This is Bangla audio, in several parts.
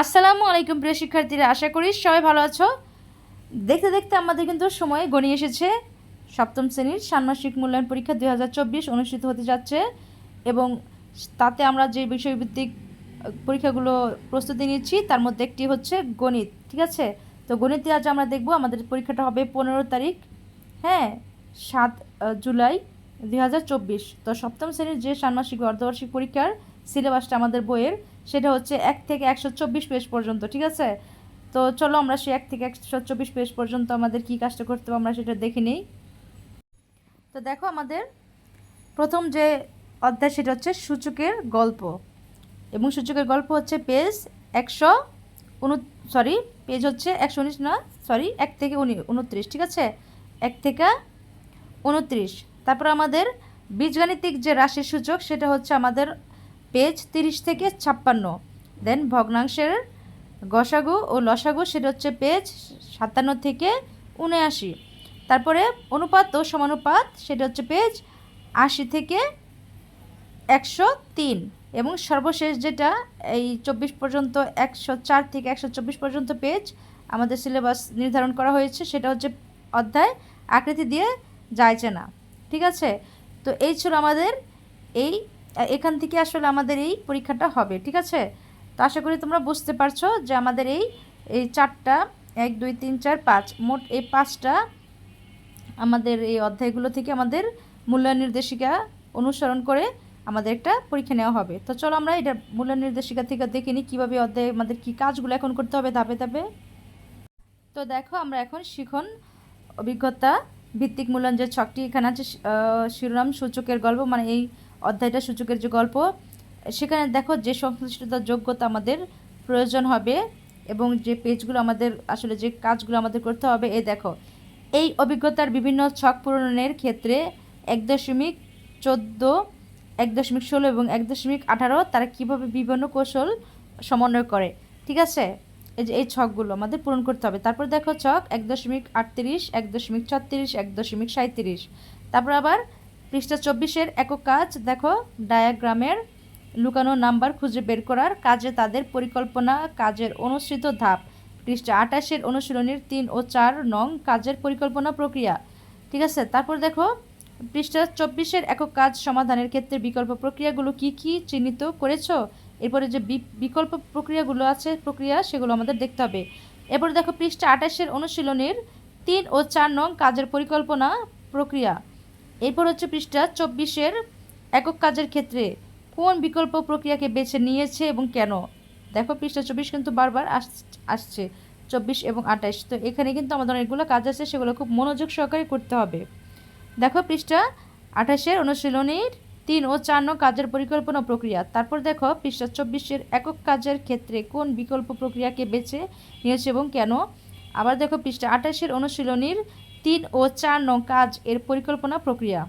আসসালামু আলাইকুম প্রিয় শিক্ষার্থীরা, আশা করি সবাই ভালো আছো। দেখতে দেখতে আমাদের কিন্তু সময় গণিয়ে এসেছে। সপ্তম শ্রেণির ষান্মাসিক মূল্যায়ন পরীক্ষা দুই হাজার চব্বিশ অনুষ্ঠিত হতে যাচ্ছে এবং তাতে আমরা যে বিষয়ভিত্তিক পরীক্ষাগুলো প্রস্তুতি নিচ্ছি, তার মধ্যে একটি হচ্ছে গণিত, ঠিক আছে? তো গণিতে আজ আমরা দেখব আমাদের পরীক্ষাটা হবে পনেরো তারিখ হ্যাঁ সাত জুলাই দুই হাজার চব্বিশ। তো সপ্তম শ্রেণির যে ষান্মাসিক অর্ধবার্ষিক পরীক্ষার সিলেবাসটা আমাদের বইয়ের সেটা হচ্ছে এক থেকে একশো চব্বিশ পেজ পর্যন্ত, ঠিক আছে? তো চলো আমরা সেই এক থেকে একশো চব্বিশ পেজ পর্যন্ত আমাদের কী কাজটা করতে হবে আমরা সেটা দেখে নিই। তো দেখো আমাদের প্রথম যে অধ্যায় সেটা হচ্ছে সূচকের গল্প এবং সূচকের গল্প হচ্ছে পেজ একশো উন সরি পেজ হচ্ছে একশো উনিশ না সরি এক থেকে উনি, উনত্রিশ, ঠিক আছে? এক থেকে উনত্রিশ। তারপর আমাদের বীজগাণিতিক যে রাশির সূচক সেটা হচ্ছে আমাদের পেজ তিরিশ থেকে ছাপ্পান্ন। দেন ভগ্নাংশের গসাগু ও লসাগু, সেটা হচ্ছে পেজ সাতান্ন থেকে উনআশি। তারপরে অনুপাত ও সমানুপাত, সেটা হচ্ছে পেজ আশি থেকে একশো তিন। এবং সর্বশেষ যেটা, এই চব্বিশ পর্যন্ত একশো চার থেকে একশো চব্বিশ পর্যন্ত পেজ আমাদের সিলেবাস নির্ধারণ করা হয়েছে, সেটা হচ্ছে অধ্যায়, আকৃতি দিয়ে যাইছে না। ঠিক আছে? তো এই ছিল আমাদের এই এখান থেকে আসলে আমাদের এই পরীক্ষাটা হবে, ঠিক আছে? তো আশা করি তোমরা বুঝতে পারছ যে আমাদের এই এই চারটা, এক, দুই, তিন, চার, পাঁচ, মোট এই পাঁচটা আমাদের এই অধ্যায়গুলো থেকে আমাদের মূল্যায়ন নির্দেশিকা অনুসরণ করে আমাদের একটা পরীক্ষা নেওয়া হবে। তো চলো আমরা এটা মূল্যায়ন নির্দেশিকা থেকে দেখে নিই কীভাবে অধ্যায় আমাদের কী কাজগুলো এখন করতে হবে ধাপে ধাপে। তো দেখো আমরা এখন শিখন অভিজ্ঞতা ভিত্তিক মূল্যায়ন যে ছকটি, এখানে আছে শিরোনাম, সূচকের গল্প মানে এই অধ্যায়টা সূচকের যে গল্প, সেখানে দেখো যে সংশ্লিষ্টতা যোগ্যতা আমাদের প্রয়োজন হবে এবং যে পেজগুলো আমাদের, আসলে যে কাজগুলো আমাদের করতে হবে, এ দেখো। এই অভিজ্ঞতার বিভিন্ন ছক পূরণের ক্ষেত্রে এক দশমিক চোদ্দ, এক দশমিক ষোলো এবং এক দশমিক আঠারো তারা কীভাবে বিভিন্ন কৌশল সমন্বয় করে, ঠিক আছে? এই যে এই ছকগুলো আমাদের পূরণ করতে হবে। তারপর দেখো ছক, এক দশমিক আটত্রিশ, এক দশমিক ছত্রিশ, এক দশমিক সাঁত্রিশ তারপর আবার পৃষ্ঠা চব্বিশের একক কাজ, দেখো ডায়াগ্রামের লুকানো নাম্বার খুঁজে বের করার কাজে তাদের পরিকল্পনা, কাজের অনুসৃত ধাপ। পৃষ্ঠা আঠাশের অনুশীলনীর তিন ও চার নং কাজের পরিকল্পনা প্রক্রিয়া। ঠিক আছে? তারপর দেখো, পৃষ্ঠা চব্বিশের একক কাজ সমাধানের ক্ষেত্রে বিকল্প প্রক্রিয়াগুলো কি কি চিহ্নিত করেছ? এরপরে যে বিকল্প প্রক্রিয়াগুলো আছে, প্রক্রিয়া সেগুলো আমাদের দেখতে হবে। এরপর দেখো, পৃষ্ঠা আঠাশের অনুশীলনীর তিন ও চার নং কাজের পরিকল্পনা প্রক্রিয়া। এরপর হচ্ছে পৃষ্ঠা চব্বিশের একক কাজের ক্ষেত্রে কোন বিকল্প প্রক্রিয়াকে বেছে নিয়েছে এবং কেন? দেখো, পৃষ্ঠা চব্বিশ কিন্তু বারবার আস- আসছে, চব্বিশ এবং আঠাশ। তো এখানে কিন্তু আমাদের অনেকগুলো কাজ আছে, সেগুলো খুব মনোযোগ সহকারে করতে হবে। দেখো, পৃষ্ঠা আঠাশের অনুশীলনীর তিন ও চার নং কাজের পরিকল্পনা প্রক্রিয়া। তারপর দেখো, পৃষ্ঠা চব্বিশের একক কাজের ক্ষেত্রে কোন বিকল্প প্রক্রিয়াকে বেছে নিয়েছে এবং কেন? আবার দেখো, পৃষ্ঠা আঠাশের অনুশীলনীর তিন ও চার নং কাজ এর পরিকল্পনা প্রক্রিয়া।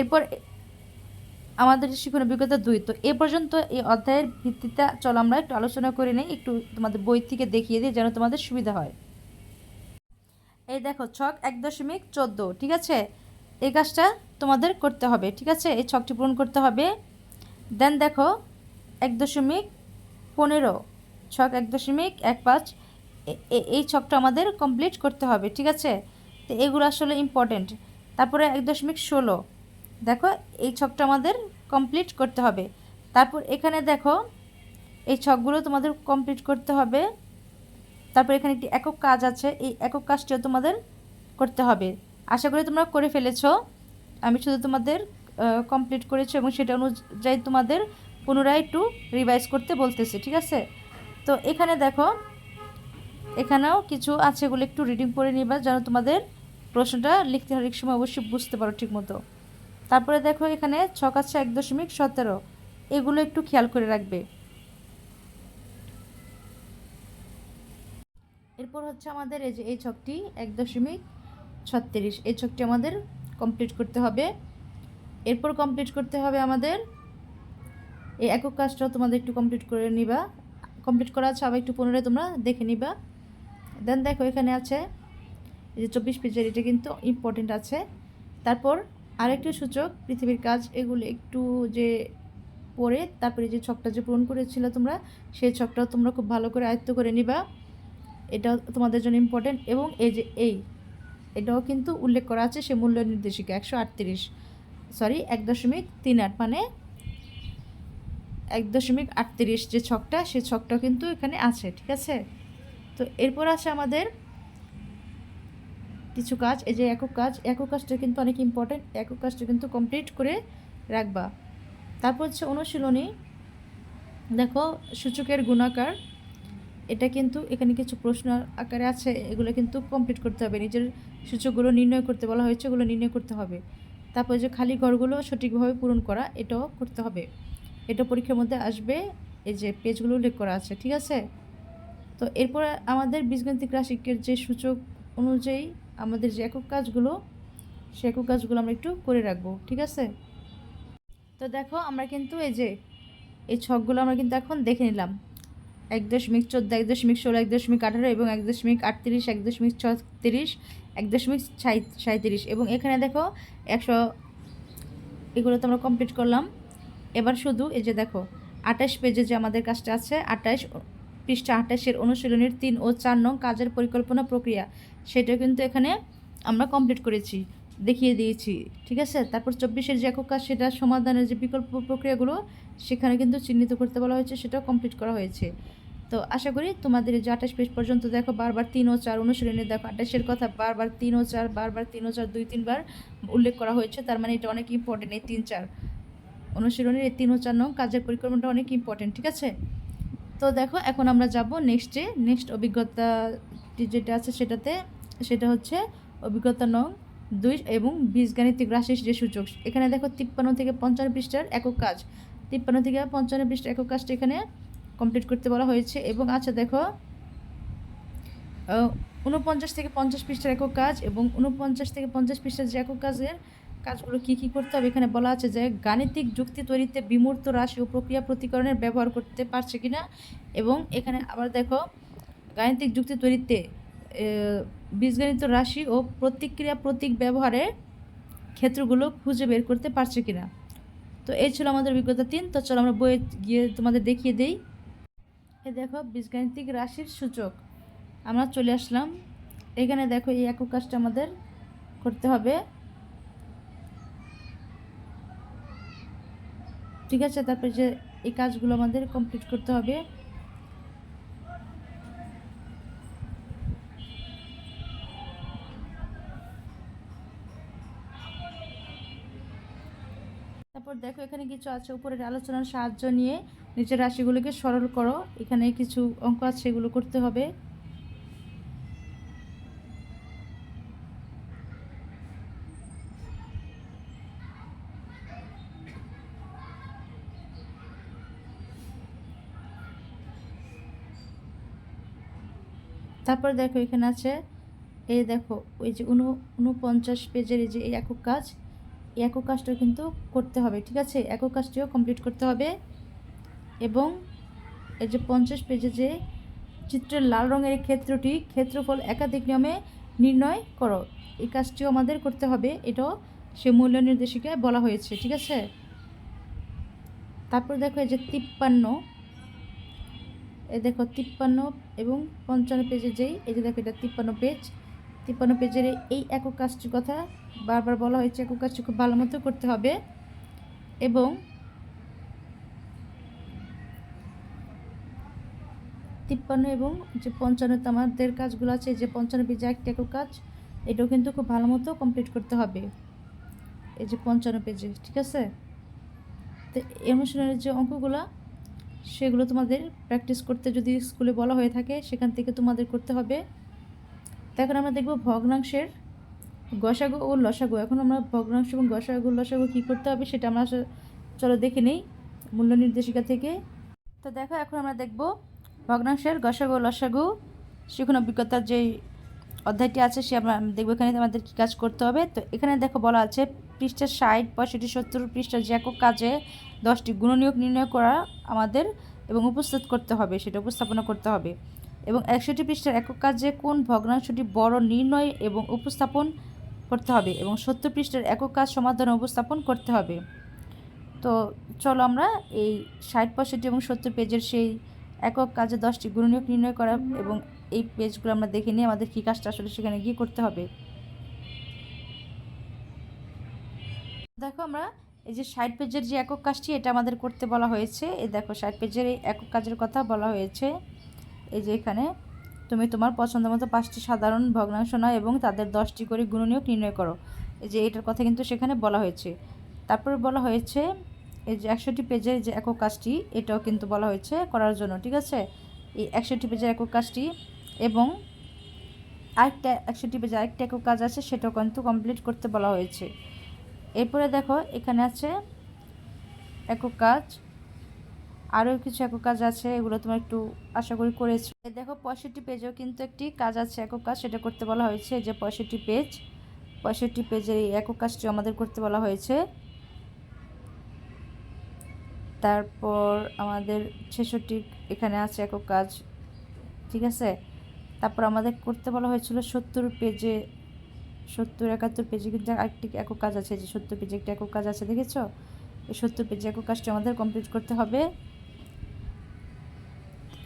এরপর আমাদের শিক্ষণ অভিজ্ঞতা দুই। তো এ পর্যন্ত এই অধ্যায়ের ভিত্তিতে চলো আমরা একটু আলোচনা করে নিই, একটু তোমাদের বই থেকে দেখিয়ে দিই যেন তোমাদের সুবিধা হয়। এই দেখো, ছক এক দশমিক চোদ্দ, ঠিক আছে? এই কাজটা তোমাদের করতে হবে, ঠিক আছে? এই ছকটি পূরণ করতে হবে। দেন দেখো, এক দশমিক পনেরো, ছক এক দশমিক এক পাঁচ এই ছকটা আমাদের কমপ্লিট করতে হবে, ঠিক আছে? তো এগুলো আসলে ইম্পর্টেন্ট তারপরে এক দশমিক ষোলো। দেখো, এই ছকটা আমাদের কমপ্লিট করতে হবে। তারপর এখানে দেখো, এই ছকগুলো তোমাদের কমপ্লিট করতে হবে। তারপর এখানে একটি একক কাজ আছে, এই একক কাজটিও তোমাদের করতে হবে। আশা করি তোমরা করে ফেলেছো। আমি শুধু তোমাদের কমপ্লিট করেছ এবং সেটা অনুযায়ী তোমাদের পুনরায় একটু রিভাইজ করতে বলতেছি, ঠিক আছে? তো এখানে দেখো এখানেও কিছু আছে, এগুলো একটু রিডিং করে নিবা, যেন তোমাদের প্রশ্নটা লিখতে হলে এক সময় অবশ্যই বুঝতে পারো ঠিক মতো তারপরে দেখো এখানে ছক আছে এক দশমিক সতেরো। এগুলো একটু খেয়াল করে রাখবে। এরপর হচ্ছে আমাদের এই যে, এই ছকটি এক দশমিক ছত্রিশ। এই ছকটি আমাদের কমপ্লিট করতে হবে। এরপর কমপ্লিট করতে হবে আমাদের এই একক কাজটাও তোমাদের একটু কমপ্লিট করে নিবা। কমপ্লিট করা আছে, আবার একটু পুনরায় তোমরা দেখে নিবা। দেন দেখো, এখানে আছে এই যে চব্বিশ পেজের, এটা কিন্তু ইম্পর্টেন্ট আছে। তারপর আরেকটি সূচক, পৃথিবীর কাজ, এগুলো একটু যে পরে তারপরে যে ছকটা যে পূরণ করেছিল তোমরা, সেই ছকটাও তোমরা খুব ভালো করে আয়ত্ত করে নিবা। এটা তোমাদের জন্য ইম্পর্টেন্ট এবং এই যে এই, এটাও কিন্তু উল্লেখ করা আছে সে মূল্য নির্দেশিকা, একশো আটত্রিশ। সরি এক দশমিক তিন আট মানে এক দশমিক আটত্রিশ যে ছকটা, সে ছকটাও কিন্তু এখানে আছে, ঠিক আছে? তো এরপর আছে আমাদের কিছু কাজ, এই যে একক কাজ, একক কাজটা কিন্তু অনেক ইম্পর্টেন্ট একক কাজটা কিন্তু কমপ্লিট করে রাখবা। তারপর হচ্ছে অনুশীলনী। দেখো, সূচকের গুণাকার, এটা কিন্তু এখানে কিছু প্রশ্ন আকারে আছে, এগুলো কিন্তু কমপ্লিট করতে হবে। নিজের সূচকগুলো নির্ণয় করতে বলা হয়েছে, ওগুলো নির্ণয় করতে হবে। তারপর যে খালি ঘরগুলো সঠিকভাবে পূরণ করা, এটাও করতে হবে। এটা পরীক্ষার মধ্যে আসবে, এই যে পেজগুলো উল্লেখ করা আছে, ঠিক আছে? তো এরপর আমাদের বীজগণিতিক রাশিকের যে সূচক অনুযায়ী আমাদের যে একক কাজগুলো, সে একক কাজগুলো আমরা একটু করে রাখব, ঠিক আছে? তো দেখো আমরা কিন্তু এই যে, এই ছকগুলো আমরা কিন্তু এখন দেখে নিলাম। এক দশমিক চোদ্দ, এক দশমিক ষোলো, এক দশমিক আঠারো এবং এক দশমিক আটত্রিশ, এক দশমিক ছত্রিশ, এক দশমিক সাঁত্রিশ এবং এখানে দেখো একশো, এগুলো তো আমরা কমপ্লিট করলাম। এবার শুধু এই যে দেখো, আঠাশ পেজে যে আমাদের কাজটা আছে, আঠাশ পৃষ্ঠা আঠাশের অনুশীলনের তিন ও চার নং কাজের পরিকল্পনা প্রক্রিয়া, সেটা কিন্তু এখানে আমরা কমপ্লিট করেছি, দেখিয়ে দিয়েছি, ঠিক আছে? তারপর চব্বিশের যে একক কাজ, সেটা সমাধানের যে বিকল্প প্রক্রিয়াগুলো, সেখানে কিন্তু চিহ্নিত করতে বলা হয়েছে, সেটাও কমপ্লিট করা হয়েছে। তো আশা করি তোমাদের যে আঠাশ পেজ পর্যন্ত দেখো, বারবার তিন ও চার অনুশীলনে দেখো, আঠাশের কথা বারবার তিন ও চার, বারবার তিন ও চার, দুই, তিনবার উল্লেখ করা হয়েছে, তার মানে এটা অনেক ইম্পর্টেন্ট এই তিন চার অনুশীলনের এই তিন ও চার নং কাজের পরিকল্পনাটা অনেক ইম্পর্টেন্ট ঠিক আছে? তো দেখো, এখন আমরা যাব নেক্সটে নেক্সট অভিজ্ঞতা যেটা আছে সেটাতে, সেটা হচ্ছে অভিজ্ঞতা নং দুই এবং বীজগাণিতিক রাশির যে সূচক। এখানে দেখো তিপ্পান্ন থেকে পঞ্চান্ন পৃষ্ঠার একক কাজ। তিপ্পান্ন থেকে পঞ্চান্ন পৃষ্ঠার একক কাজটা এখানে কমপ্লিট করতে বলা হয়েছে এবং আচ্ছা দেখো উনপঞ্চাশ থেকে পঞ্চাশ পৃষ্ঠার একক কাজ এবং উনপঞ্চাশ থেকে পঞ্চাশ পৃষ্ঠার যে একক কাজের কাজগুলো কী কী করতে হবে এখানে বলা আছে যে গাণিতিক যুক্তি তৈরিতে বিমূর্ত রাশি ও প্রক্রিয়া প্রতিকরণের ব্যবহার করতে পারছে কিনা? এবং এখানে আবার দেখো, গাণিতিক যুক্তি তৈরিতে বীজগণিত রাশি ও প্রতিক্রিয়া প্রতীক ব্যবহারের ক্ষেত্রগুলো খুঁজে বের করতে পারছে কিনা? তো এই ছিল আমাদের অভিজ্ঞতা তিন। তো চলো আমরা বইয়ে গিয়ে তোমাদের দেখিয়ে দেই। এ দেখো, বীজগাণিতিক রাশির সূচক। আমরা চলে আসলাম। এখানে দেখো এই একক কাজটা আমাদের করতে হবে। ঠিক আছে, তারপরে যে এই কাজগুলো আমাদের কমপ্লিট করতে হবে। তারপর দেখো এখানে কিছু আছে, উপরের আলোচনার সাহায্য নিয়ে নিচের রাশিগুলোকে সরল করো। এখানে কিছু অঙ্ক আছে সেগুলো করতে হবে। তারপর দেখো এখানে আছে, এই দেখো, ওই যে উন, উনপঞ্চাশ পেজের এই যে এই একক কাজ, এই একক কাজটাও কিন্তু করতে হবে, ঠিক আছে? একক কাজটিও কমপ্লিট করতে হবে। এবং এই যে পঞ্চাশ পেজে যে চিত্রের লাল রঙের ক্ষেত্রটি, ক্ষেত্রফল একাধিক নিয়মে নির্ণয় করো। এই কাজটিও আমাদের করতে হবে, এটাও সে মূল্য নির্দেশিকায় বলা হয়েছে, ঠিক আছে? তারপর দেখো এই যে তিপ্পান্ন এই দেখো তিপ্পান্ন এবং পঞ্চান্ন পেজে যেই, এই যে দেখো এটা তিপ্পান্ন পেজ। তিপ্পান্ন পেজের এই একক কাজটির কথা বারবার বলা হয়েছে, একক কাজটি খুব ভালো মতো করতে হবে। এবং তিপ্পান্ন এবং যে পঞ্চান্নতে আমাদের কাজগুলো আছে যে পঞ্চান্ন পেজে একটা একক কাজ, এটাও কিন্তু খুব ভালো মতো কমপ্লিট করতে হবে। এই যে পঞ্চান্ন পেজে, ঠিক আছে? তো এমোশনালের যে অঙ্কগুলো সেগুলো তোমাদের প্র্যাকটিস করতে যদি স্কুলে বলা হয়ে থাকে, সেখান থেকে তোমাদের করতে হবে। তো এখন আমরা দেখব ভগ্নাংশের গসাগু ও লসাগু। এখন আমরা ভগ্নাংশ এবং গসাগু লসাগু কী করতে হবে সেটা আমরা চলো দেখে নেই মূল্য নির্দেশিকা থেকে। তো দেখো, এখন আমরা দেখব ভগ্নাংশের গসাগু লসাগু। শিখন অভিজ্ঞতার যে অধ্যায়টি আছে, সে আমরা দেখব এখানে আমাদের কী কাজ করতে হবে। তো এখানে দেখো বলা আছে পৃষ্ঠার ষাট, পঁয়ষট্টি, সত্তর পৃষ্ঠার যে একক কাজে দশটি গুণনীয়ক নির্ণয় করা আমাদের এবং উপস্থিত করতে হবে, সেটা উপস্থাপনা করতে হবে। এবং একষট্টি পৃষ্ঠার একক কাজে কোন ভগ্নাংশটি বড় নির্ণয় এবং উপস্থাপন করতে হবে এবং সত্তর পৃষ্ঠার একক কাজ সমাধান উপস্থাপন করতে হবে। তো তো চলো আমরা এই ষাট, পঁয়ষট্টি এবং সত্তর পেজের সেই একক কাজে দশটি গুণনীয়ক নির্ণয় করা এবং এই পেজগুলো আমরা দেখে নিয়ে আমাদের কী কাজটা আসলে সেখানে গিয়ে করতে হবে। দেখো আমরা এই যে ষাট পেজের যে একক কাজটি, এটা আমাদের করতে বলা হয়েছে। এই দেখো ষাট পেজের এই একক কাজের কথা বলা হয়েছে। এই যে এখানে, তুমি তোমার পছন্দ মতো পাঁচটি সাধারণ ভগ্নাংশ নাও এবং তাদের দশটি করে গুণনীয়ক নির্ণয় করো। এই যে এটার কথা কিন্তু সেখানে বলা হয়েছে। তারপরে বলা হয়েছে, এই যে একশোটি পেজের যে একক কাজটি, এটাও কিন্তু বলা হয়েছে করার জন্য, ঠিক আছে? এই একশোটি পেজের একক কাজটি এবং আরেকটা একশোটি পেজে আরেকটা একক কাজ আছে, সেটাও কিন্তু কমপ্লিট করতে বলা হয়েছে। এরপরে দেখো, এখানে আছে একক কাজ। আরও কিছু একক কাজ আছে, এগুলো তোমার একটু আশা করি করেছ। দেখো, পঁয়ষট্টি পেজেও কিন্তু একটি কাজ আছে, একক কাজ। সেটা করতে বলা হয়েছে যে পঁয়ষট্টি পেজ। পঁয়ষট্টি পেজের এই একক কাজটি আমাদের করতে বলা হয়েছে। তারপর আমাদের ছেষট্টি এখানে আছে একক কাজ, ঠিক আছে? তারপর আমাদের করতে বলা হয়েছিল সত্তর পেজে সত্তর, একাত্তর পেজে কিন্তু আরেকটি একক কাজ আছে, যে সত্তর পেজে একটা একক কাজ আছে, দেখেছ? এই সত্তর পেজে একক কাজটি আমাদের কমপ্লিট করতে হবে।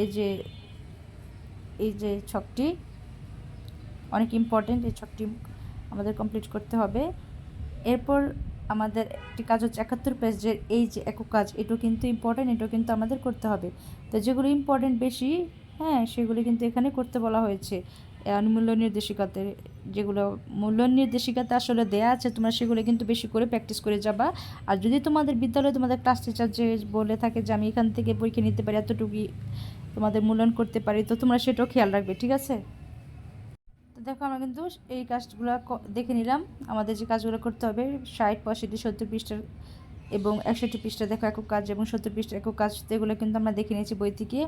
এই যে এই যে ছকটি, অনেক ইম্পর্টেন্ট এই ছকটি আমাদের কমপ্লিট করতে হবে। এরপর আমাদের একটি কাজ হচ্ছে একাত্তর পেজের এই যে একক কাজ, এটাও কিন্তু ইম্পর্টেন্ট এটাও কিন্তু আমাদের করতে হবে। তো যেগুলো ইম্পর্টেন্ট বেশি হ্যাঁ সেগুলি কিন্তু এখানে করতে বলা হয়েছে। মূল্য নির্দেশিকাতে যেগুলো মূল্য নির্দেশিকাতে আসলে দেয়া আছে, তোমরা সেগুলো কিন্তু বেশি করে প্র্যাকটিস করে যাবা। আর যদি তোমাদের বিদ্যালয়ে তোমাদের ক্লাস টিচার যে বলে থাকে যে, আমি এখান থেকে পরীক্ষা নিতে পারি, এতটুকুই তোমাদের মূল্যায়ন করতে পারি, তো তোমরা সেটাও খেয়াল রাখবে, ঠিক আছে? তো দেখো, আমরা কিন্তু এই কাজগুলো দেখে নিলাম। আমাদের যে কাজগুলো করতে হবে, ষাট, পঁয়ষট্টি, সত্তর পৃষ্ঠার এবং একষট্টি পৃষ্ঠা দেখো একক কাজ এবং সত্তর পৃষ্ঠা একক কাজ এগুলো কিন্তু আমরা দেখে নিয়েছি বই থেকে।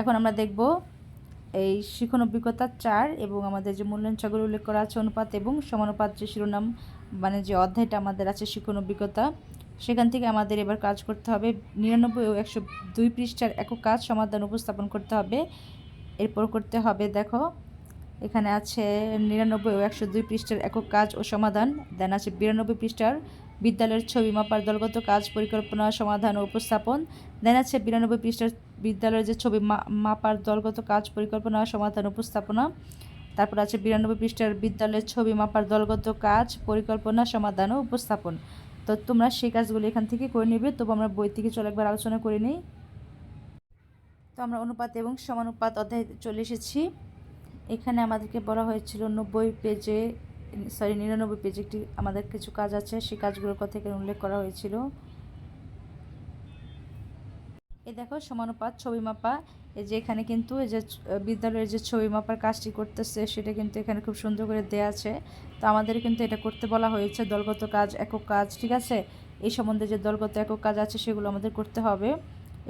এখন আমরা দেখব এই শিখন অভিজ্ঞতা চার এবং আমাদের যে মূল্যায়ন ছকগুলো উল্লেখ করা আছে অনুপাত এবং সমানুপাত যে শিরোনাম মানে যে অধ্যায়টা আমাদের আছে শিখন অভিজ্ঞতা, সেখান থেকে আমাদের এবার কাজ করতে হবে নিরানব্বই ও একশো দুই পৃষ্ঠার একক কাজ সমাধান উপস্থাপন করতে হবে। এরপর করতে হবে, দেখো, এখানে আছে নিরানব্বই ও একশো দুই পৃষ্ঠার একক কাজ ও সমাধান, দেন আছে বিরানব্বই পৃষ্ঠার বিদ্যালয়ের ছবি মাপার দলগত কাজ, পরিকল্পনা, সমাধান ও উপস্থাপন। দেন আছে বিরানব্বই পৃষ্ঠার বিদ্যালয়ের যে ছবি মাপার দলগত কাজ, পরিকল্পনা, সমাধান, উপস্থাপনা। তারপর আছে বিরানব্বই পৃষ্ঠার বিদ্যালয়ের ছবি মাপার দলগত কাজ, পরিকল্পনা, সমাধান ও উপস্থাপন। তো তোমরা সেই কাজগুলো এখান থেকে করে নেবে। তবু আমরা বই থেকে চলে একবার আলোচনা করে নিই। তো আমরা অনুপাত এবং সমানুপাত অধ্যায় চলে এসেছি। এখানে আমাদেরকে বলা হয়েছিল নব্বই পেজে সরি, নিরানব্বই পেজে একটি আমাদের কিছু কাজ আছে, সেই কাজগুলোর কথা এখানে উল্লেখ করা হয়েছিল। এই দেখো, সমানুপাত, ছবি মাপা। এই যে এখানে কিন্তু এই যে বিদ্যালয়ের যে ছবি মাপার কাজটি করতেছে, সেটা কিন্তু এখানে খুব সুন্দর করে দেওয়া আছে। তো আমাদের কিন্তু এটা করতে বলা হয়েছে, দলগত কাজ, একক কাজ, ঠিক আছে? এই সম্বন্ধে যে দলগত, একক কাজ আছে, সেগুলো আমাদের করতে হবে।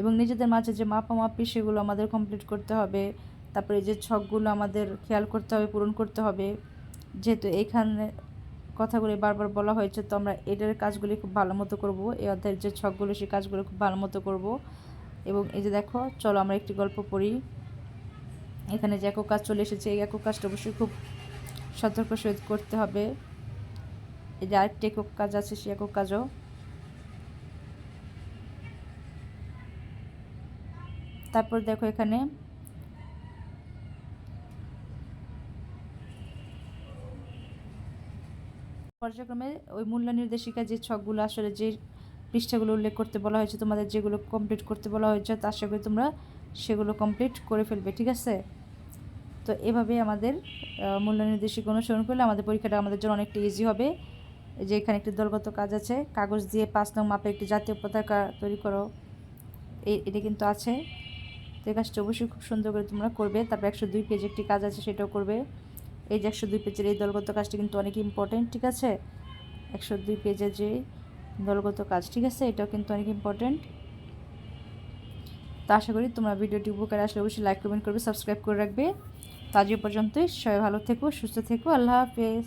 এবং নিজেদের মাঝে যে মাপামাপি, সেগুলো আমাদের কমপ্লিট করতে হবে। তারপরে যে ছকগুলো আমাদের খেয়াল করতে হবে, পূরণ করতে হবে। যেহেতু এখানে কথাগুলি বারবার বলা হয়েছে, তো আমরা এটার কাজগুলি খুব ভালো মতো করব। এই অধ্যায়ের যে ছকগুলো, সেই কাজগুলো খুব ভালো মতো করব। এবং এই যে দেখো, চলো আমরা একটি গল্প পড়ি। এখানে যে একক কাজ চলে এসেছে, এই একক কাজটা অবশ্যই খুব সতর্ক সহিত করতে হবে। এই যে আরেকটি একক কাজ আছে সে একক কাজও। তারপর দেখো এখানে পর্যায়ক্রমে ওই মূল্য নির্দেশিকা যে ছকগুলো আসলে যে পৃষ্ঠাগুলো উল্লেখ করতে বলা হয়েছে, তোমাদের যেগুলো কমপ্লিট করতে বলা হয়েছে, তার সঙ্গে তোমরা সেগুলো কমপ্লিট করে ফেলবে, ঠিক আছে? তো এভাবে আমাদের মূল্য নির্দেশিকা অনুসরণ করলে আমাদের পরীক্ষাটা আমাদের জন্য অনেকটা ইজি হবে। যে এখানে একটি দলগত কাজ আছে, কাগজ দিয়ে পাঁচ নং মাপে একটি জাতীয় পতাকা তৈরি করো। এটা কিন্তু আছে। তো এই কাজটা অবশ্যই খুব সুন্দর করে তোমরা করবে। তারপর একশো দুই পেজ একটি কাজ আছে, সেটাও করবে। এই যে একশো দুই পেজের এই দলগত কাজটি কিন্তু অনেক ইম্পর্টেন্ট ঠিক আছে? একশো দুই পেজের যে দলগত কাজ, ঠিক আছে? এটাও কিন্তু অনেক ইম্পর্টেন্ট তো আশা করি তোমরা ভিডিওটি উপকার আসলে অবশ্যই লাইক কমেন্ট করবে সাবস্ক্রাইব করে রাখবে। তো পর্যন্তই। সবাই ভালো থেকো, সুস্থ থেকো। আল্লাহ হাফেজ।